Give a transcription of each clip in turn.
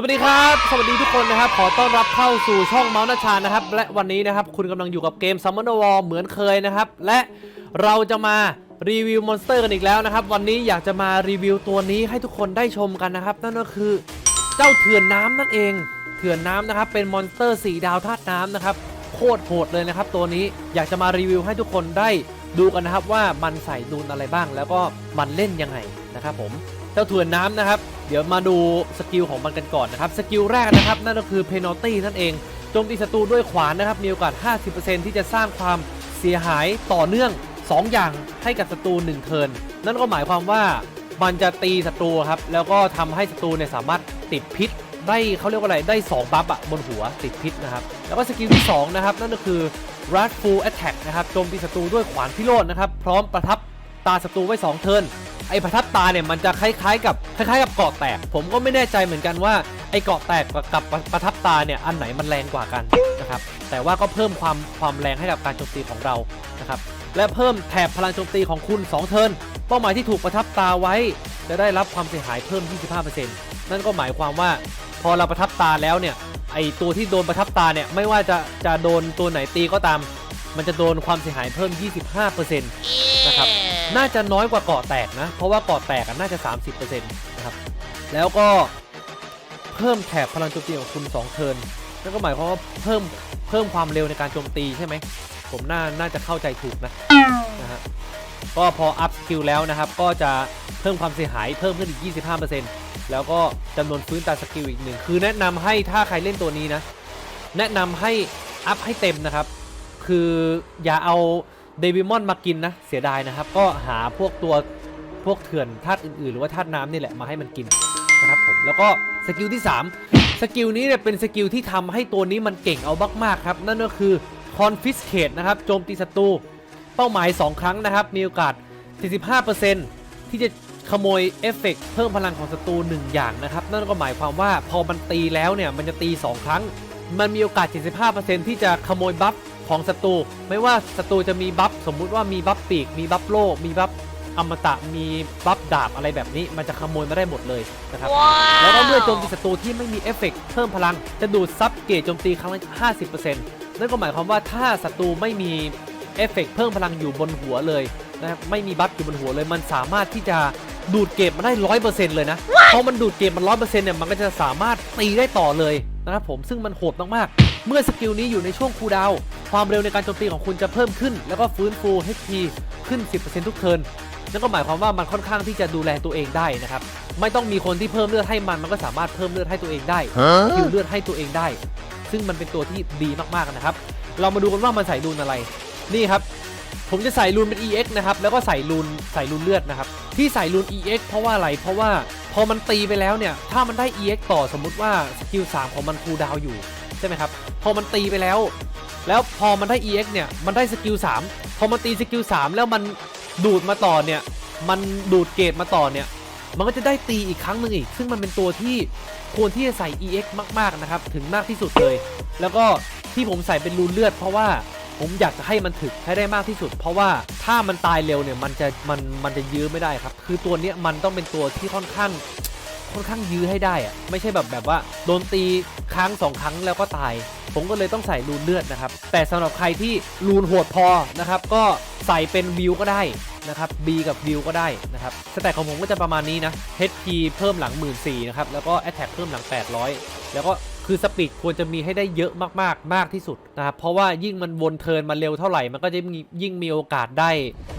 สวัสดีครับ สวัสดีทุกคนนะครับ ขอต้อนรับเข้าสู่ช่องเมาส์นาชานะครับ และวันนี้นะครับ คุณกำลังอยู่กับเกม Summoner War เหมือนเคยนะครับ และเราจะมารีวิวมอนสเตอร์กันอีกแล้วนะครับ วันนี้อยากจะมารีวิวตัวนี้ให้ทุกคนได้ชมกันนะครับ นั่นก็คือเจ้าเถื่อนน้ำนั่นเอง เถื่อนน้ำนะครับ เป็นมอนสเตอร์สีดาวธาตุน้ำนะครับ โคตรโหดเลยนะครับ ตัวนี้อยากจะมารีวิวให้ทุกคนได้ดูกันนะครับว่ามันใส่นูนอะไรบ้าง แล้วก็มันเล่นยังไงนะครับผม จ้าถ่วนน้ำนะครับ เดี๋ยวมาดูสกิลของมันกันก่อนนะครับ สกิลแรกนะครับ นั่นก็คือเพน a ลตี้นั่นเองโจมตีศัตรูด้วยขวานนะครับ มีโอกาส 50%ที่จะสร้างความเสียหายต่อเนื่อง 2 อย่างให้กับศัตรู1เทิร์นนั่นก็หมายความว่ามันจะตีศัตรูครับ แล้วก็ทำให้ศัตรูเนี่ยสามารถติดพิษได้เขาเรียกว่าอะไร ได้ 2 บัฟอะบนหัวติดพิษนะครับ แล้วก็สกิลที่ 2 นะครับ นั่นก็คือ r a d Full Attack นะครับโจมตีศัตรูด้วยขวานพิโรจน์นะครับ พร้อมประทับตาศัตรูไว้ 2 เทิร์น ไอ้ประทับตาเนี่ยมันจะคล้ายๆกับคล้ายๆกับเกาะแตก ผมก็ไม่แน่ใจเหมือนกันว่าไอ้เกาะแตกกับประทับตาเนี่ยอันไหนมันแรงกว่ากันนะครับแต่ว่าก็เพิ่มความความแรงให้กับการโจมตีของเรานะครับและเพิ่มแถบพลังโจมตีของคุณ 2 เทิร์นเป้าหมายที่ถูกประทับตาไว้ จะได้รับความเสียหายเพิ่ม 25%นั่นก็หมายความว่าพอเราประทับตาแล้วเนี่ยไอตัวที่โดนประทับตาเนี่ยไม่ว่าจะจะโดนตัวไหนตีก็ตาม มันจะโดนความเสียหายเพิ่ม 25%นะครับ น่าจะน้อยกว่าเกาะแตกนะ เพราะว่าเกาะแตกน่าจะ 30%นะครับ แล้วก็เพิ่มแถบพลังโจมตีของคุณ 2 เทิร์นนั่นก็หมายความว่าเพิ่มเพิ่มความเร็วในการโจมตีใช่ไหม ผมน่าน่าจะเข้าใจถูกนะนะฮะก็พออัพสกิลแล้วนะครับ ก็จะเพิ่มความเสียหายเพิ่มขึ้นอีก 25%แล้วก็จำนวนฟื้นตาสกิลอีกหนึ่งคือแนะนำให้ถ้าใครเล่นตัวนี้นะ แนะนำให้อัพให้เต็มนะครับ คืออย่าเอา เดวิมอนมากินนะ เสียดายนะครับ ก็หาพวกตัวพวกเถื่อนธาตุอื่นๆ หรือว่าธาตุน้ำนี่แหละมาให้มันกินนะครับผมแล้วก็สกิลที่ 3 สกิลนี้เนี่ยเป็นสกิลที่ทำให้ตัวนี้มันเก่งเอามากๆครับ นั่นก็คือ Confiscate นะครับโจมตีศัตรูเป้าหมาย 2 ครั้งนะครับ มีโอกาส 45%ที่จะขโมยเอฟเฟกต์เพิ่มพลังของศัตรู1อย่างนะครับ นั่นก็หมายความว่าพอมันตีแล้วเนี่ย มันจะตี 2 ครั้ง มันมีโอกาส 75%ที่จะขโมยบัฟ ของศัตรูไม่ว่าศัตรูจะมีบัฟสมมุติว่ามีบัฟปีก มีบัฟโล่มีบัฟอมตะมีบัฟดาบอะไรแบบนี้ มันจะขโมยมาได้หมดเลยนะครับแล้วก็เมื่อโจมตีศัตรูที่ไม่มีเอฟเฟกต์เพิ่มพลัง จะดูดซับเกรดโจมตีครั้งละ50%นั่นก็หมายความว่าถ้าศัตรูไม่มีเอฟเฟกต์เพิ่มพลังอยู่บนหัวเลยนะครับไม่มีบัฟอยู่บนหัวเลย มันสามารถที่จะดูดเกรดมาได้ร้อยเปอร์เซ็นต์เลยนะพอมันดูดเกรดมันร้อยเปอร์เซ็นต์เนี่ยมันก็จะสามารถตีได้ต่อเลยนะครับผมซึ่งมันโหดมากๆ เมื่อสกิลนี้อยู่ในช่วงคูลดาวน์ ความเร็วในการโจมตีของคุณจะเพิ่มขึ้น แล้วก็ฟื้นฟู HP ขึ้น 10%ทุกเทิร์นนั่นก็หมายความว่ามันค่อนข้างที่จะดูแลตัวเองได้นะครับ ไม่ต้องมีคนที่เพิ่มเลือดให้มันมันก็สามารถเพิ่มเลือดให้ตัวเองได้คิวเลือดให้ตัวเองได้ ซึ่งมันเป็นตัวที่ดีมากๆนะครับ เรามาดูกันว่ามันใส่รูนอะไร นี่ครับ ผมจะใส่รูนเป็น EX นะครับ แล้วก็ใส่รูนใส่รูนเลือดนะครับ ที่ใส่รูน EX เพราะว่าอะไร เพราะว่าพอมันตีไปแล้วเนี่ย ถ้ามันได้ EX ต่อสมมุติว่าสกิล3ของมันคูลดาวน์อยู่ใช่ไหมครับ พอมันตีไปแล้ว แล้วพอมันได้ EX เนี่ยมันได้สกิล3พอมันตีสกิล3แล้วมันดูดมาต่อเนี่ยมันดูดเกรดมาต่อเนี่ยมันก็จะได้ตีอีกครั้งหนึ่งอีก ซึ่งมันเป็นตัวที่ควรที่จะใส่ EX มากๆนะครับ ถึงมากที่สุดเลย แล้วก็ที่ผมใส่เป็นรูนเลือด เพราะว่าผมอยากจะให้มันถึกให้ได้มากที่สุด เพราะว่าถ้ามันตายเร็วเนี่ยมันจะมันมันจะยื้อไม่ได้ครับ คือตัวเนี้ยมันต้องเป็นตัวที่ค่อนข้างค่อนข้างยื้อให้ได้อะไม่ใช่แบบแบบว่าโดนตีครั้งสองครั้งแล้วก็ตาย ผมก็เลยต้องใส่รูนเลือดนะครับ แต่สำหรับใครที่รูนโหดพอนะครับก็ใส่เป็นวิวก็ได้นะครับ B กับวิวก็ได้นะครับสแต็กของผมก็จะประมาณนี้นะ HP เพิ่มหลัง 1 4ื่นนะครับแล้วก็ Attack เพิ่มหลัง 800 แล้วก็คือสปีดควรจะมีให้ได้เยอะมากๆ มากที่สุดนะครับ เพราะว่ายิ่งมันวนเทินมาเร็วเท่าไหร่ มันก็จะยิ่งมีโอกาสได้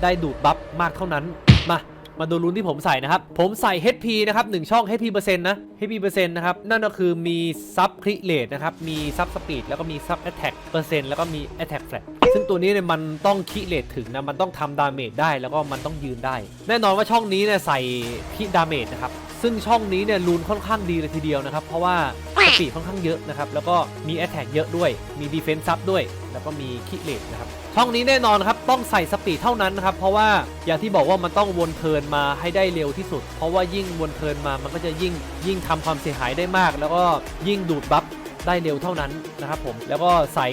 ได้ดูดบัฟมากเท่านั้นมา มาดูรุ่นที่ผมใส่นะครับ ผมใส่ HP นะครับ1ช่อง HP เปอร์เซ็นต์นะ HP เปอร์เซ็นต์นะครับ นั่นก็คือมีซับคริเลตนะครับ มีซับสปีดแล้วก็มีซับแอตแทกเปอร์เซ็นต์แล้วก็มีแอตแทกแฟลซึ่งตัวนี้เนี่ยมันต้องคริเลตถึงนะ มันต้องทำดาเมจได้แล้วก็มันต้องยืนได้ แน่นอนว่าช่องนี้เนี่ยใส่พิดาเมจนะครับ ซึ่งช่องนี้เนี่ยรูนค่อนข้างดีเลยทีเดียวนะครับ เพราะว่าสปีดค่อนข้างเยอะนะครับ แล้วก็มีแอตแทกเยอะด้วย มีดีเฟนซ์ซับด้วย แล้วก็มีคิเลตนะครับ ช่องนี้แน่นอนครับ ต้องใส่สปีดเท่านั้นนะครับ เพราะว่าอย่างที่บอกว่ามันต้องวนเทินมาให้ได้เร็วที่สุด เพราะว่ายิ่งวนเทินมา มันก็จะยิ่งยิ่งทำความเสียหายได้มาก แล้วก็ยิ่งดูดบัฟได้เร็วเท่านั้นนะครับผม แล้วก็ใส่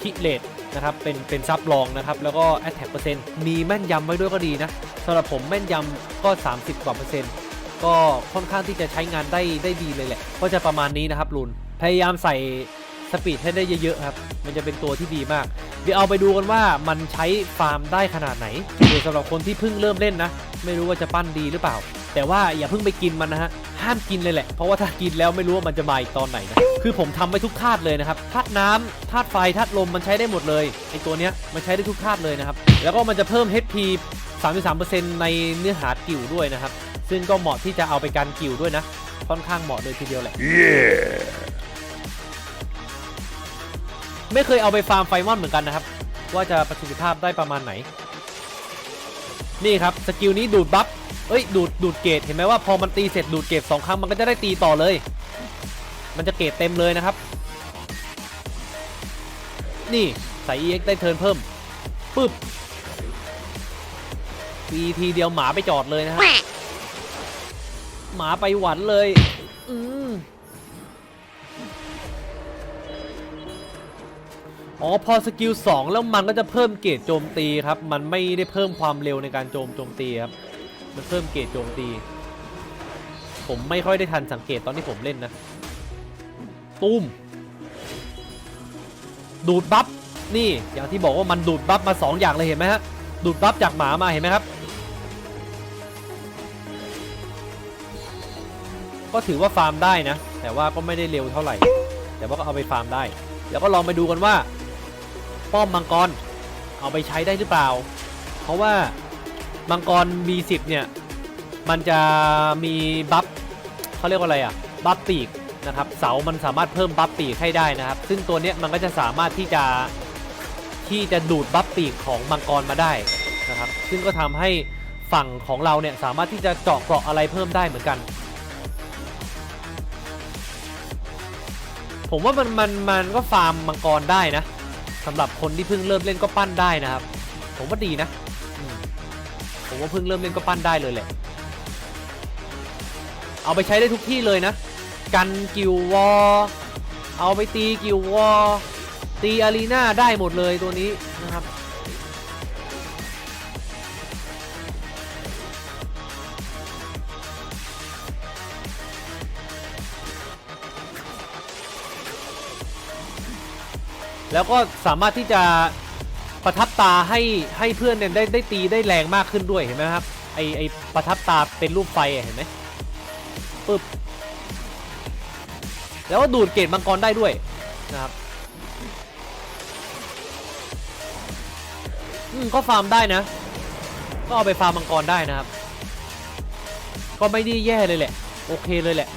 คิเลตนะครับเป็นเป็นซับรองนะครับ แล้วก็แอตแทกเปอร์เซ็นต์มีแม่นยำไว้ด้วยก็ดีนะสำหรับผมแม่นยำก็ 30กว่าเปอร์เซ็นต์ ก็ค่อนข้างที่จะใช้งานได้ได้ดีเลยแหละ ก็จะประมาณนี้นะครับลุนพยายามใส่สปีดให้ได้เยอะๆครับ มันจะเป็นตัวที่ดีมาก เดี๋ยวเอาไปดูกันว่ามันใช้ฟาร์มได้ขนาดไหนโดยสำหรับคนที่เพิ่งเริ่มเล่นนะ ไม่รู้ว่าจะปั้นดีหรือเปล่า แต่ว่าอย่าเพิ่งไปกินมันนะฮะ ห้ามกินเลยแหละ เพราะว่าถ้ากินแล้วไม่รู้ว่ามันจะมาอีกตอนไหนนะ คือผมทำไว้ทุกธาตุเลยนะครับ ธาตุน้ำธาตุไฟ ธาตุลม มันใช้ได้หมดเลย ไอตัวเนี้ยมันใช้ได้ทุกธาตุเลยนะครับ แล้วก็มันจะเพิ่ม HP 33%ในเนื้อหากิวด้วยนะครับ ซึ่งก็เหมาะที่จะเอาไปกันกิวด้วยนะ ค่อนข้างเหมาะเลยทีเดียวแหละไม่เคยเอาไปฟาร์มไฟมอนเหมือนกันนะครับ ว่าจะประสิทธิภาพได้ประมาณไหน นี่ครับสกิลนี้ดูดบัฟเอ้ยดูดดูดเกรดเห็นไหมว่าพอมันตีเสร็จดูดเกรดสองครั้งมันก็จะได้ตีต่อเลย มันจะเกรดเต็มเลยนะครับ นี่ใส่ EX ได้เทิร์นเพิ่มปึ๊บตีทีเดียวหมาไปจอดเลยนะฮะ หมาไปหวันเลย อืมอ๋อพอสกิล2แล้วมันก็จะเพิ่มเกรดโจมตีครับ มันไม่ได้เพิ่มความเร็วในการโจมโจมตีครับ มันเพิ่มเกรดโจมตี ผมไม่ค่อยได้ทันสังเกตตอนที่ผมเล่นนะ ตุ้ม ดูดบัฟ นี่อย่างที่บอกว่ามันดูดบัฟมา 2 อย่างเลยเห็นไหมฮะ ดูดบัฟจากหมามาเห็นไหมครับ ก็ถือว่าฟาร์มได้นะ แต่ว่าก็ไม่ได้เร็วเท่าไหร่ แต่ว่าก็เอาไปฟาร์มได้เดี๋ยวก็ลองไปดูกันว่า ป้อมมังกรเอาไปใช้ได้หรือเปล่า เพราะว่ามังกร B10 เนี่ยมันจะมีบัฟเขาเรียกว่าอะไรอะบัฟปีกนะครับเสามันสามารถเพิ่มบัฟปีกให้ได้นะครับ ซึ่งตัวเนี้ยมันก็จะสามารถที่จะที่จะดูดบัฟปีกของมังกรมาได้นะครับ ซึ่งก็ทำให้ฝั่งของเราเนี่ยสามารถที่จะเจาะเกราะอะไรเพิ่มได้เหมือนกัน ผมว่ามันมันมันก็ฟาร์มมังกรได้นะสำหรับคนที่เพิ่งเริ่มเล่นก็ปั้นได้นะครับ ผมว่าดีนะผมว่าเพิ่งเริ่มเล่นก็ปั้นได้เลยแหละ เอาไปใช้ได้ทุกที่เลยนะ กันกิววอลเอาไปตีกิววอลตีอารีนาได้หมดเลยตัวนี้นะครับ แล้วก็สามารถที่จะประทับตาให้ให้เพื่อนเนี่ยได้ได้ตีได้แรงมากขึ้นด้วยเห็นไหมครับไอไอประทับตาเป็นรูปไฟเห็นไหมปึ๊บแล้วก็ดูดเกรดมังกรได้ด้วยนะครับอืมก็ฟาร์มได้นะ ก็เอาไปฟาร์มมังกรได้นะครับ ก็ไม่ได้แย่เลยแหละ โอเคเลยแหละ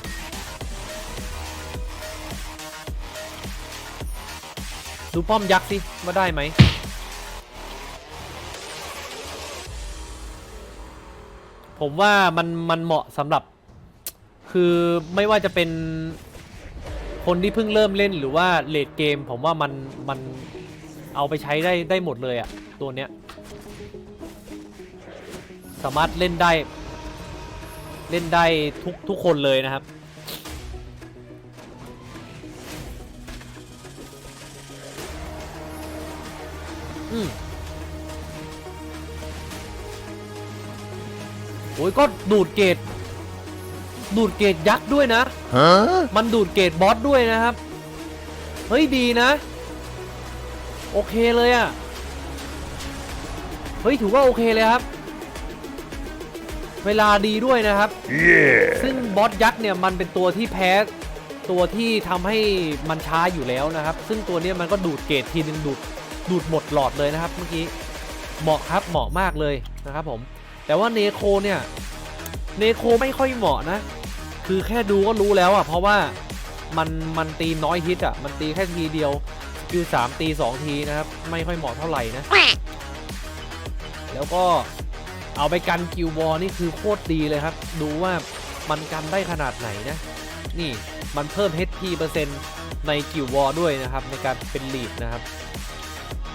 ดูป้อมยักษ์สิว่าได้ไหมผมว่ามันมันเหมาะสำหรับ คือไม่ว่าจะเป็นคนที่เพิ่งเริ่มเล่นหรือว่าเลดเกม ผมว่ามันมันเอาไปใช้ได้ได้หมดเลยอะตัวเนี้ย สามารถเล่นได้ เล่นได้ทุกทุกคนเลยนะครับ โอ้ยก็ดูดเกรดดูดเกรดยักษ์ด้วยนะ Huh? มันดูดเกรดบอสด้วยนะครับ เฮ้ยดีนะ โอเคเลยอะ่ะ เฮ้ยถือว่าโอเคเลยครับ เวลาดีด้วยนะครับ Yeah. ซึ่งบอสยักษ์เนี่ยมันเป็นตัวที่แพ้ตัวที่ทำให้มันช้าอยู่แล้วนะครับ ซึ่งตัวเนี้ยมันก็ดูดเกรดทีนึงดูด ดูดหมดหลอดเลยนะครับเมื่อกี้เหมาะครับเหมาะมากเลยนะครับผม แต่ว่าเนโคเนี่ยเนโคไม่ค่อยเหมาะนะ คือแค่ดูก็รู้แล้วอะเพราะว่ามันมันตีน้อยฮิตอะมันตีแค่ทีเดียวสกิลสามตีสองทีนะครับ ไม่ค่อยเหมาะเท่าไหร่นะ แล้วก็เอาไปกันกิววอลนี่คือโคตรดีเลยครับ ดูว่ามันกันได้ขนาดไหนนะ นี่มันเพิ่ม HP เปอร์เซ็นต์ในกิววอลด้วยนะครับ ในการเป็นลีดนะครับ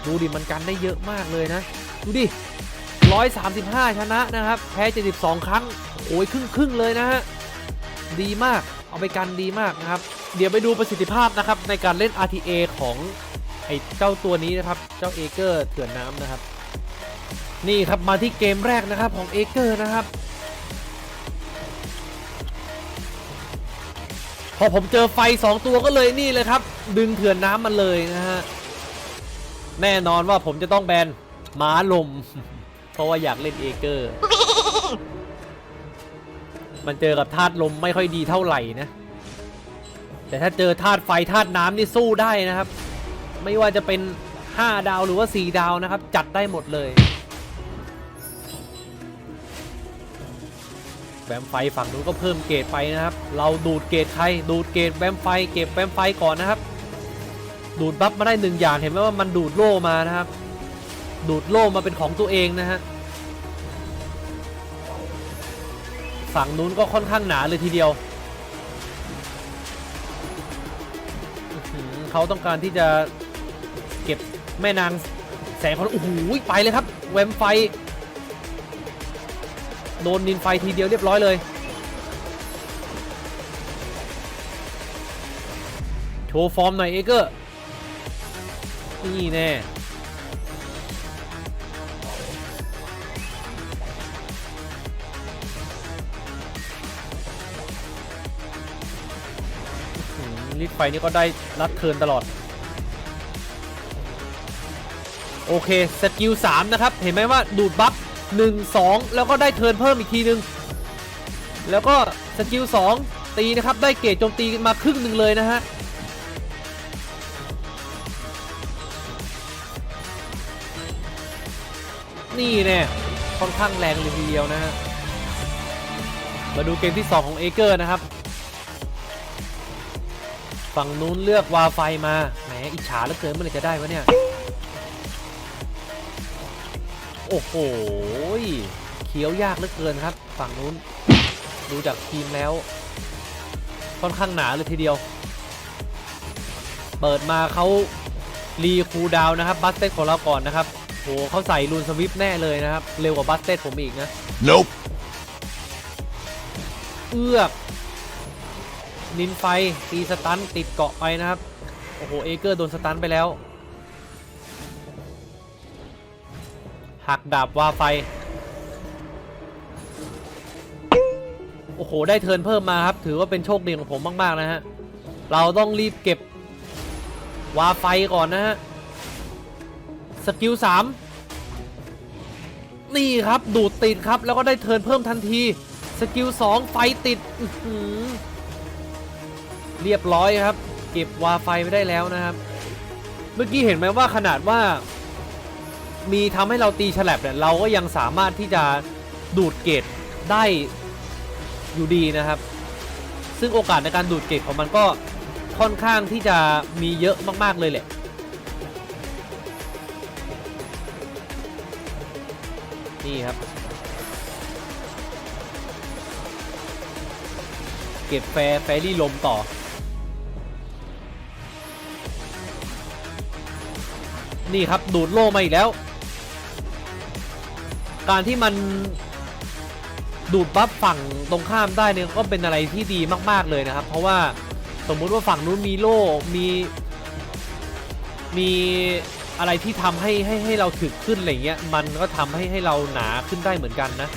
ดูดิมันกันได้เยอะมากเลยนะ ดูดิ 135 ชนะนะครับ แพ้ 72 ครั้งโอ้ยครึ่งครึ่งๆเลยนะฮะ ดีมากเอาไปกันดีมากนะครับ เดี๋ยวไปดูประสิทธิภาพนะครับ ในการเล่น RTA ของไอ้เจ้าตัวนี้นะครับ เจ้าเอเกอร์เถื่อนน้ำนะครับ นี่ครับมาที่เกมแรกนะครับของเอเกอร์นะครับพอผมเจอไฟสองตัวก็เลยนี่เลยครับ ดึงเถื่อนน้ำมันเลยนะฮะ แน่นอนว่าผมจะต้องแบนม้าลม เพราะว่าอยากเล่นเอเกอร์ มันเจอกับธาตุลมไม่ค่อยดีเท่าไหร่นะ แต่ถ้าเจอธาตุไฟธาตุน้ำนี่สู้ได้นะครับ ไม่ว่าจะเป็น 5 ดาวหรือว่า 4 ดาวนะครับ จัดได้หมดเลยแวมไฟฝั่งนู้นก็เพิ่มเกรดไปนะครับ เราดูดเกรดใครดูดเกรดแวมไฟเก็บแวมไฟก่อนนะครับ ดูดบัฟมาได้หนึ่งอย่างเห็นไหมว่ามันดูดโล่มานะครับ ดูดโล่มาเป็นของตัวเองนะฮะฝั่งนู้นก็ค่อนข้างหนาเลยทีเดียวเขาต้องการที่จะเก็บแม่นางแสงเของโอ้โหไปเลยครับแวมไฟโดนนินไฟทีเดียวเรียบร้อยเลยโชว์ฟอร์มหน่อยเอเกอร์ นี่แน่ลิดไฟนี่ก็ได้รัดเทินตลอด โอเค สกิล 3 นะครับ เห็นไหมว่าดูดบัฟ1 2 แล้วก็ได้เทินเพิ่มอีกทีนึง แล้วก็สกิล 2 ตีนะครับ ได้เกรดโจมตีมาครึ่งหนึ่งเลยนะฮะ นี่แน่ค่อนข้างแรงเลยทีเดียวนะฮะมาดูเกมที่ 2 ของเอเกอร์นะครับ ฝั่งนู้นเลือกวาไฟมาแหมอิจฉาเหลือเกินเมื่อไหร่จะได้วะเนี่ย โอ้โหเคี้ยวยากเหลือเกินครับ ฝั่งนู้นดูจากทีมแล้ว ค่อนข้างหนาเลยทีเดียว เปิดมาเขารีคูดาวนะครับบัสเต็ของเราก่อนนะครับ หเขาใส่รูนสวิปแน่เลยนะครับ เร็วกว่าบัสเต็ผมอีกนะ Nope. เอื้อก นินไฟ ตีสตันติดเกาะไปนะครับ โอ้โห เอเกอร์โดนสตันไปแล้ว หักดาบวาไฟ โอ้โห ได้เทิร์นเพิ่มมาครับ ถือว่าเป็นโชคดีของผมมาก ๆ นะฮะ เราต้องรีบเก็บวาไฟก่อนนะฮะ สกิล3นี่ครับดูดติดครับแล้วก็ได้เทิร์นเพิ่มทันที สกิล2ไฟติดเรียบร้อยครับ เก็บวาไฟไม่ได้แล้วนะครับ เมื่อกี้เห็นไหมว่าขนาดว่า มีทำให้เราตีฉลับเนี่ยเราก็ยังสามารถที่จะดูดเกรดได้อยู่ดีนะครับ ซึ่งโอกาสในการดูดเกรดของมันก็ค่อนข้างที่จะมีเยอะมาก ๆ เลยแหละ นี่ครับ เก็บแฟร์แฟรี่ลมต่อ นี่ครับ ดูดโล่มาอีกแล้ว การที่มันดูดบัฟฝั่งตรงข้ามได้เนี่ยก็เป็นอะไรที่ดีมาก ๆ เลยนะครับ เพราะว่าสมมุติว่าฝั่งนู้นมีโล่มีมี อะไรที่ทำให้ให้ให้เราถึกขึ้นอะไรเงี้ยมันก็ทำให้ให้เราหนาขึ้นได้เหมือนกันนะ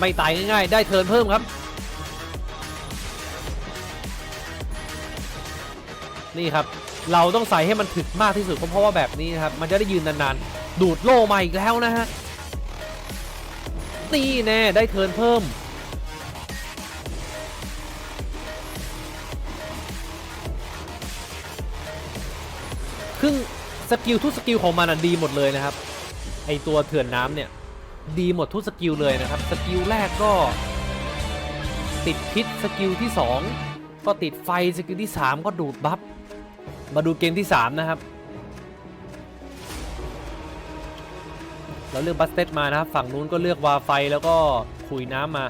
ไม่ตายง่ายๆ ได้เทิร์นเพิ่มครับ นี่ครับ เราต้องใส่ให้มันถึกมากที่สุดเพราะว่าแบบนี้ครับ มันจะได้ยืนนานๆ ดูดโล่มาอีกแล้วนะฮะ นี่แน่ ได้เทิร์นเพิ่ม สกิลทุกสกิลของมันอะดีหมดเลยนะครับ ไอตัวเถื่อนน้ำเนี่ย ดีหมดทุกสกิลเลยนะครับ สกิลแรกก็ ติดพิษสกิลที่ 2 ก็ติดไฟสกิลที่ 3 ก็ดูดบัฟมาดูเกมที่ 3 นะครับ เราเลือกบัสเต็ดมานะครับ ฝั่งนู้นก็เลือกวาไฟแล้วก็ขุยน้ำมา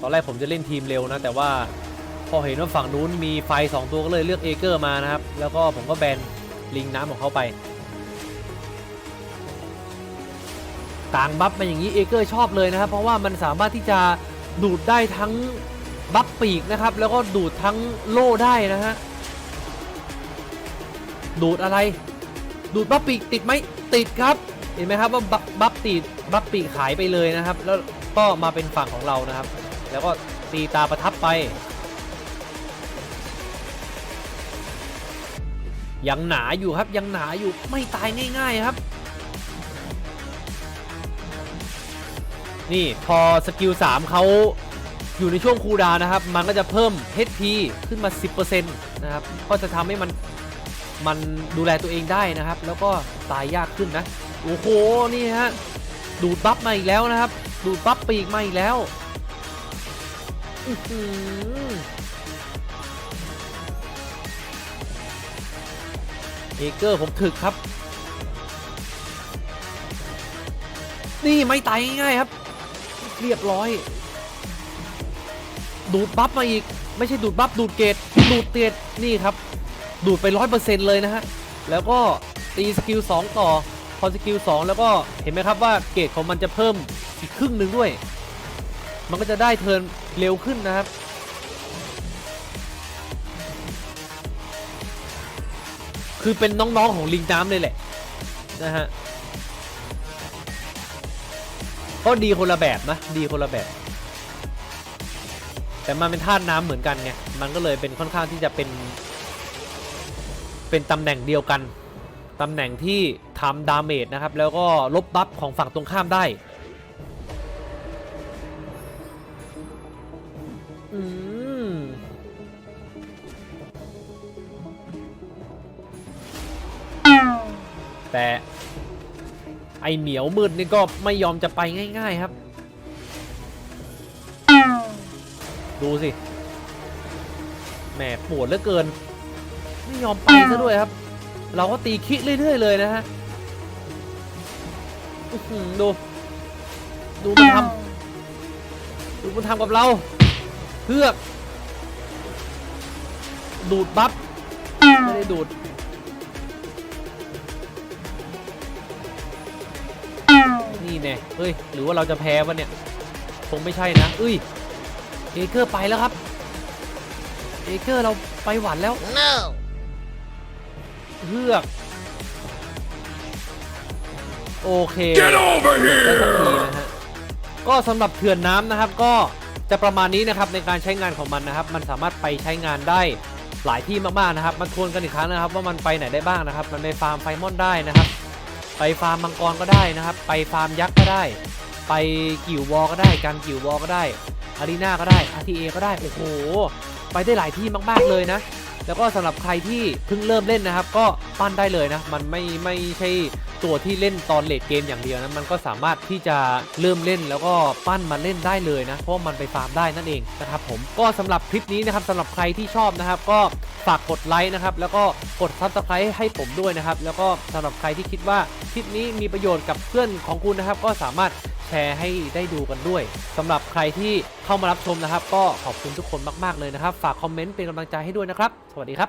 ตอนแรกผมจะเล่นทีมเร็วนะ แต่ว่าพอเห็นว่าฝั่งนู้นมีไฟ 2 ตัวก็เลยเลือกเอเกอร์มานะครับ แล้วก็ผมก็แบน ลิงน้ำของเขาไปต่างบัฟมาอย่างนี้เอเกอร์ชอบเลยนะครับ เพราะว่ามันสามารถที่จะดูดได้ทั้งบัฟปีกนะครับ แล้วก็ดูดทั้งโล่ได้นะฮะดูดอะไร ดูดบัฟปีกติดไหมติดครับ เห็นไหมครับว่าบัฟบัฟตีบัฟปีกขายไปเลยนะครับ แล้วก็มาเป็นฝั่งของเรานะครับ แล้วก็ตีตาประทับไป ยังหนาอยู่ครับยังหนาอยู่ไม่ตายง่าย ๆครับ นี่พอสกิล3เขาอยู่ในช่วงคูดานะครับ มันก็จะเพิ่ม HP ขึ้นมา 10%นะครับ ก็จะทำให้มันมันดูแลตัวเองได้นะครับ แล้วก็ตายยากขึ้นนะ โอ้โห นี่ฮะ ดูดบัฟมาอีกแล้วนะครับ ดูดบัฟปีกมาอีกแล้ว อื้อ เอเกอร์ผมถึกครับ นี่ไม่ตายง่ายครับ เรียบร้อย ดูดบัฟมาอีก ไม่ใช่ดูดบัฟดูดเกตดูดเตียดนี่ครับ ดูดไปร้อยเปอร์เซ็นต์เลยนะฮะ แล้วก็ตีสกิล2ต่อพอสกิล2แล้วก็เห็นไหมครับว่าเกตของมันจะเพิ่มอีกครึ่งหนึ่งด้วย มันก็จะได้เทิร์นเร็วขึ้นนะครับ คือเป็นน้องๆของลิงน้ำเลยแหละนะฮะก็ดีคนละแบบนะ ดีคนละแบบ แต่มันเป็นธาตุน้ำเหมือนกันไงมันก็เลยเป็นค่อนข้างที่จะเป็น เป็นตำแหน่งเดียวกันตำแหน่งที่ทำดาเมจนะครับ แล้วก็ลบบัฟของฝั่งตรงข้ามได้ อืม แต่ไอเหมียวมืดนี่ก็ไม่ยอมจะไปง่าย ๆครับ ดูสิแหมปวดเหลือเกิน ไม่ยอมไปซะด้วยครับ เราก็ตีคิดเรื่อย ๆ เลยนะฮะอือหือดู ดูมันทำดูมันทำกับเราเพือก ดูดบัฟไม่ได้ดูด แน่เฮ้ย หรือว่าเราจะแพ้วะเนี่ย คงไม่ใช่นะเอ้ย เอเกอร์ไปแล้วครับ เอเกอร์เราไปหวันแล้ว No! เฮือก โอเค Get over ได้สักที here! นะฮะ ก็สำหรับเขื่อนน้ำนะครับ ก็จะประมาณนี้นะครับในการใช้งานของมันนะครับ มันสามารถไปใช้งานได้หลายที่มากๆนะครับ มาทวนกันอีกครั้งนะครับ ว่ามันไปไหนได้บ้างนะครับ มันไปฟาร์มไฟมอนได้นะครับ ไปฟาร์มมังกรก็ได้นะครับ ไปฟาร์มยักษ์ก็ได้ ไปกิ่ววอก็ได้การกิ่ววอก็ได้อารีนาก็ได้ RTA ก็ได้ โอ้โห ไปได้หลายที่มาก ๆ เลยนะ แล้วก็สำหรับใครที่เพิ่งเริ่มเล่นนะครับ ก็ปั้นได้เลยนะ มันไม่ไม่ใช่ ตัวที่เล่นตอนเลดเกมอย่างเดียวนะมันก็สามารถที่จะเริ่มเล่นแล้วก็ปั้นมาเล่นได้เลยนะ เพราะมันไปฟาร์มได้นั่นเองนะครับผมก็สำหรับคลิปนี้นะครับสำหรับใครที่ชอบนะครับ ก็ฝากกดไลค์นะครับแล้วก็กดซับสไครต์ให้ผมด้วยนะครับ แล้วก็สำหรับใครที่คิดว่าคลิปนี้มีประโยชน์กับเพื่อนของคุณนะครับ ก็สามารถแชร์ให้ได้ดูกันด้วยสำหรับใครที่เข้ามารับชมนะครับ ก็ขอบคุณทุกคนมาก ๆ เลยนะครับ ฝากคอมเมนต์เป็นกำลังใจให้ด้วยนะครับ สวัสดีครับ